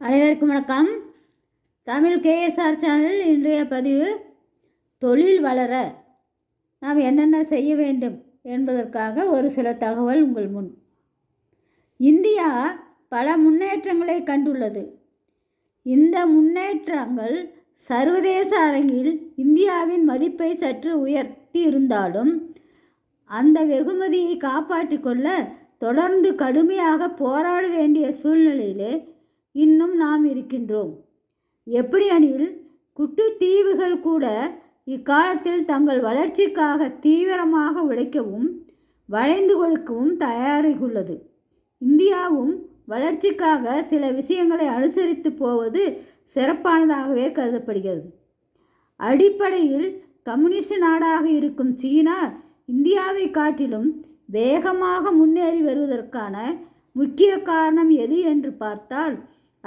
அனைவருக்கும் வணக்கம். Tamil KSR channel இன்றைய பதிவு தொழில் வளர நாம் என்னென்ன செய்ய வேண்டும் என்பதற்காக ஒரு சில தகவல் உங்கள் முன். இந்தியா பல முன்னேற்றங்களை கண்டுள்ளது. இந்த முன்னேற்றங்கள் சர்வதேச அரங்கில் இந்தியாவின் மதிப்பை சற்று உயர்த்தி இருந்தாலும் அந்த வெகுமதியை காப்பாற்றிக் கொள்ள தொடர்ந்து கடுமையாக போராட வேண்டிய சூழ்நிலையிலே இன்னும் நாம் இருக்கின்றோம். எப்படியெனில் குட்டி தீவுகள் கூட இக்காலத்தில் தங்கள் வளர்ச்சிக்காக தீவிரமாக உழைக்கவும் வளைந்து கொடுக்கவும் தயாரித்துள்ளது. இந்தியாவும் வளர்ச்சிக்காக சில விஷயங்களை அனுசரித்து போவது சிறப்பானதாகவே கருதப்படுகிறது. அடிப்படையில் கம்யூனிஸ்ட் நாடாக இருக்கும் சீனா இந்தியாவை காட்டிலும் வேகமாக முன்னேறி வருவதற்கான முக்கிய காரணம் எது என்று பார்த்தால்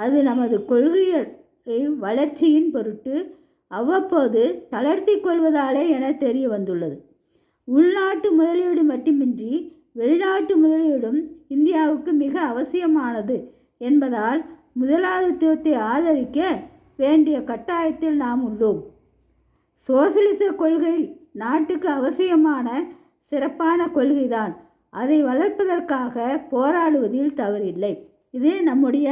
அது நமது கொள்கையை வளர்ச்சியின் பொருட்டு அவ்வப்போது தளர்த்தி கொள்வதாலே என தெரிய வந்துள்ளது. உள்நாட்டு முதலீடு மட்டுமின்றி வெளிநாட்டு முதலீடும் இந்தியாவுக்கு மிக அவசியமானது என்பதால் முதலாளித்துவத்தை ஆதரிக்க வேண்டிய கட்டாயத்தில் நாம் உள்ளோம். சோசியலிச கொள்கை நாட்டுக்கு அவசியமான சிறப்பான கொள்கைதான். அதை வளர்ப்பதற்காக போராடுவதில் தவறில்லை. இது நம்முடைய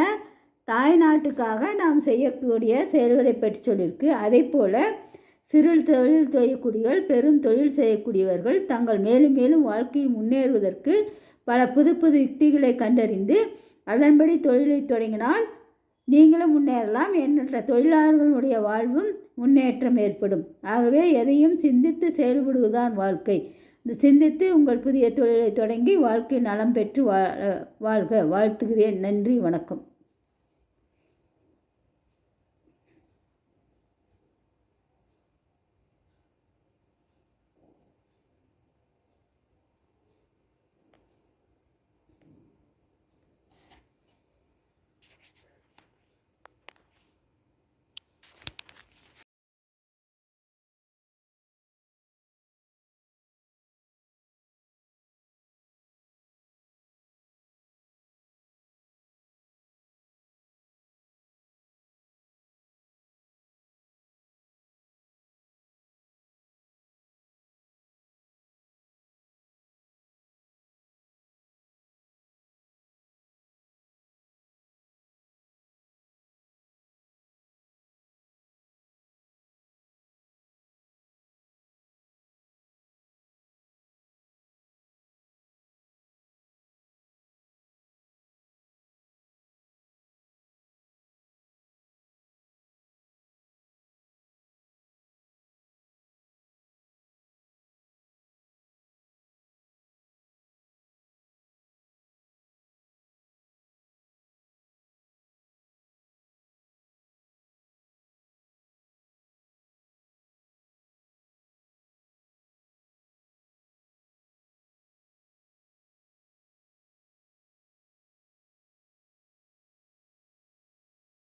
தாய் நாட்டுக்காக நாம் செய்யக்கூடிய செயல்களை பற்றி சொல்லியிருக்கு. அதே போல் சிறு தொழில் செய்யக்கூடியவர்கள் பெரும் தொழில் செய்யக்கூடியவர்கள் தங்கள் மேலும் மேலும் வாழ்க்கையில் முன்னேறுவதற்கு பல புது புது யுக்திகளை கண்டறிந்து அதன்படி தொழிலை தொடங்கினால் நீங்களும் முன்னேறலாம் என்ற தொழிலாளர்களுடைய வாழ்வும் முன்னேற்றம் ஏற்படும். ஆகவே எதையும் சிந்தித்து செயல்படுவதுதான் வாழ்க்கை. இந்த சிந்தித்து உங்கள் புதிய தொழிலை தொடங்கி வாழ்க்கை நலம் பெற்று வாழ்க. வாழ்த்துகிறேன். நன்றி. வணக்கம்.